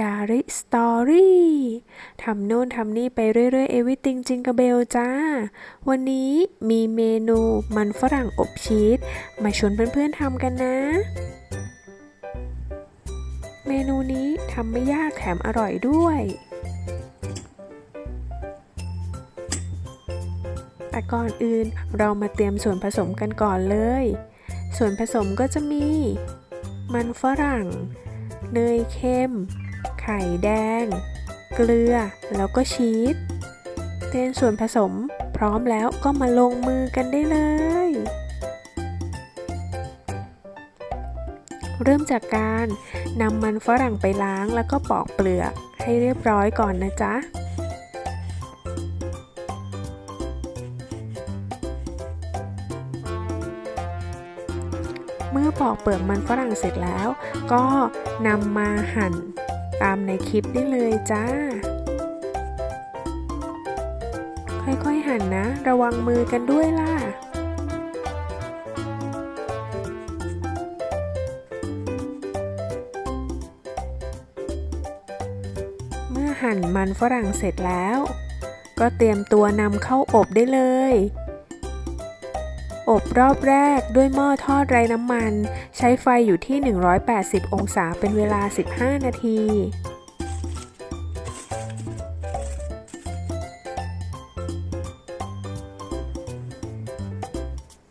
ดาริสตอรี่ทำโน่นทำนี่ไปเรื่อยๆเอวิติงจิงกะเบลจ้า วันนี้มีเมนูมันฝรั่งอบชีสมาชวนเพื่อนๆทำกันนะ เมนูนี้ทำไม่ยากแถมอร่อยด้วยแต่ก่อนอื่นเรามาเตรียมส่วนผสมกันก่อนเลย ส่วนผสมก็จะมี มันฝรั่ง เนยเค็ม ไข่แดง เกลือ แล้วก็ชีสเตรียมส่วนผสมพร้อมแล้วก็มาลงมือกันได้เลย เริ่มจากการนำมันฝรั่งไปล้างแล้วก็ปอกเปลือกให้เรียบร้อยก่อนนะจ๊ะเมื่อปอกเปลือกมันฝรั่งเสร็จแล้ว ก็นำมาหั่น ตามในคลิปได้เลยจ้า ค่อยๆหั่นนะ ระวังมือกันด้วยล่ะเมื่อหั่นมันฝรั่งเสร็จแล้ว ก็เตรียมตัวนำเข้าอบได้เลย อบรอบแรกด้วยหม้อทอดไร้น้ำมัน ใช้ไฟอยู่ที่ 180 องศาเป็นเวลา 15 นาที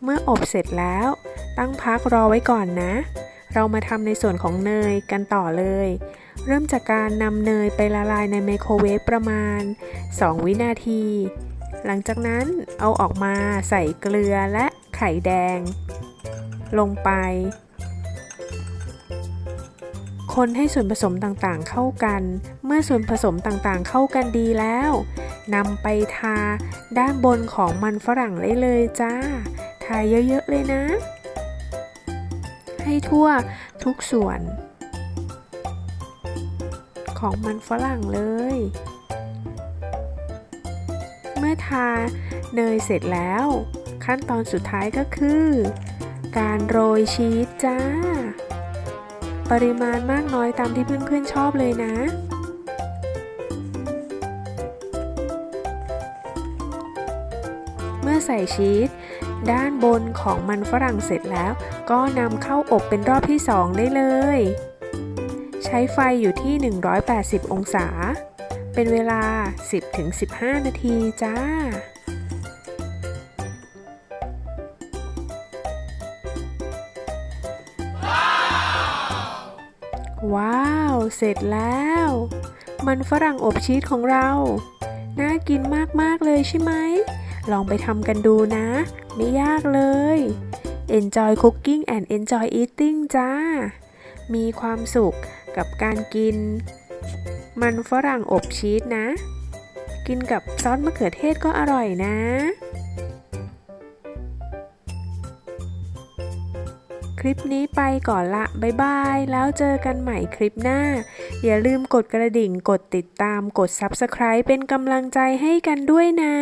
เมื่ออบเสร็จแล้ว ตั้งพักรอไว้ก่อนนะ เรามาทำในส่วนของเนยกันต่อเลย เริ่มจากการนำเนยไปละลายในไมโครเวฟประมาณ 2 วินาที หลังจากนั้นเอาออกมาใส่เกลือและ ข่แดง ลงไป คนให้ส่วนผสมต่างๆเข้ากัน เมื่อส่วนผสมต่างๆเข้ากันดีแล้วนำไปทาด้านบนของมันฝรั่งได้เลยจ้า ทาเยอะๆเลยนะ ให้ทั่วทุกส่วน ของมันฝรั่งเลย เมื่อทาเนยเสร็จแล้ว ขั้นตอนสุดท้ายก็คือ การโรยชีสจ้า ปริมาณมากน้อยตามที่เพื่อนๆชอบเลยนะเมื่อใส่ชีสด้านบนของมันฝรั่งเสร็จแล้ว ก็นำเข้าอบเป็นรอบที่ 2 ได้เลย ใช้ไฟอยู่ที่ 180 องศา เป็นเวลา 10-15 นาทีจ้า ว้าว เสร็จแล้ว มันฝรั่งอบชีสของเรา น่ากินมาก ๆ เลยใช่ไหม ลองไปทำกันดูนะ ไม่ยากเลย Enjoy cooking and enjoy eating จ้า มีความสุขกับการกิน มันฝรั่งอบชีสนะ กินกับซอสมะเขือเทศก็อร่อยนะ คลิปนี้ไปก่อนละบ๊ายบาย แล้วเจอกันใหม่คลิปหน้า อย่าลืมกดกระดิ่งกดติดตามกด Subscribe เป็นกำลังใจให้กันด้วยนะ